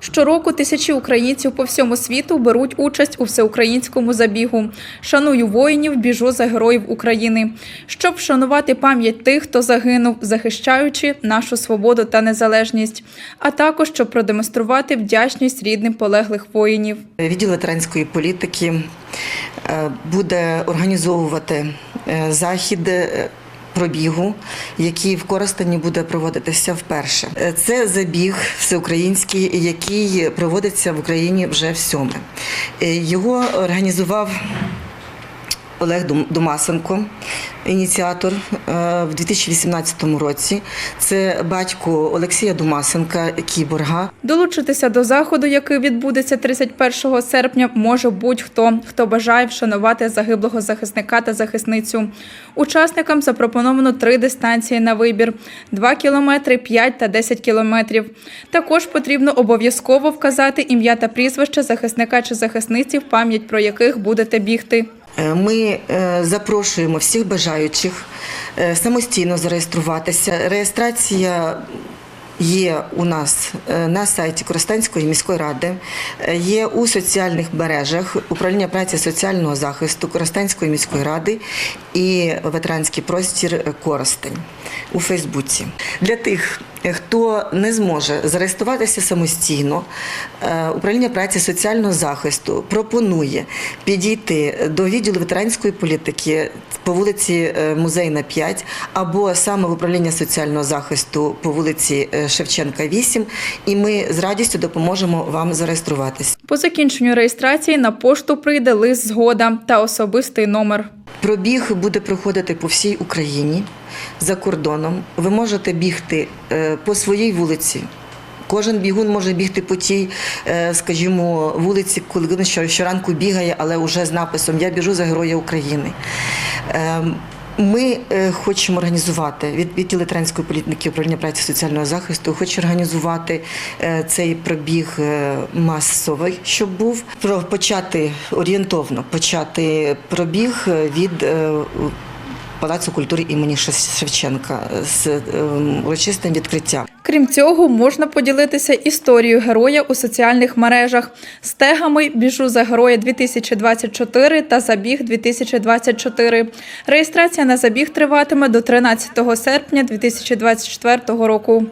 Щороку тисячі українців по всьому світу беруть участь у всеукраїнському забігу. Шаную воїнів, біжу за героїв України, щоб вшанувати пам'ять тих, хто загинув, захищаючи нашу свободу та незалежність, а також щоб продемонструвати вдячність рідним полеглих воїнів. Відділ ветеранської політики е, буде організовувати е, захід е, пробігу, який в Коростені буде проводитися вперше. Е, Це забіг всеукраїнський, який проводиться в Україні вже в сьоме. Е, Його організував Олег Дум- Думасенко, ініціатор е, в 2018 році. Це батько Олексія Думасенка, кіборга. Долучитися до заходу, який відбудеться 31 серпня, може будь-хто, хто бажає вшанувати загиблого захисника та захисницю. Учасникам запропоновано три дистанції на вибір: 2 кілометри, 5 та 10 кілометрів. Також потрібно обов'язково вказати ім'я та прізвище захисника чи захисниці, в пам'ять про яких будете бігти. Е, Ми е, запрошуємо всіх бажаючих е, самостійно зареєструватися. Реєстрація є у нас на сайті Коростенської міської ради, є у соціальних мережах управління праці соціального захисту Коростенської міської ради і ветеранський простір Коростень у Фейсбуці. Для тих, хто не зможе зареєструватися самостійно, е, управління праці соціального захисту пропонує підійти до відділу ветеранської політики по вулиці е, Музейна 5 або саме в управління соціального захисту по вулиці е, Шевченка 8, і ми з радістю допоможемо вам зареєструватися. По закінченню реєстрації на пошту прийде лист згода та особистий номер. Пробіг буде проходити по всій Україні за кордоном. Ви можете бігти е, по своїй вулиці. Кожен бігун може бігти по тій, е, скажімо, вулиці, коли він щоранку бігає, але вже з написом Я біжу за Героя України. Е, Ми е, хочемо організувати від відділу ветеранської політики управління праці соціального захисту. Хоче організувати цей пробіг масовий, щоб був почати орієнтовно почати пробіг від Палацу культури імені Шевченка з е, урочистим відкриттям. Крім цього, можна поділитися історією героя у соціальних мережах з тегами Біжу за героя 2024 та Забіг 2024. Реєстрація на забіг триватиме до 13 серпня 2024 року.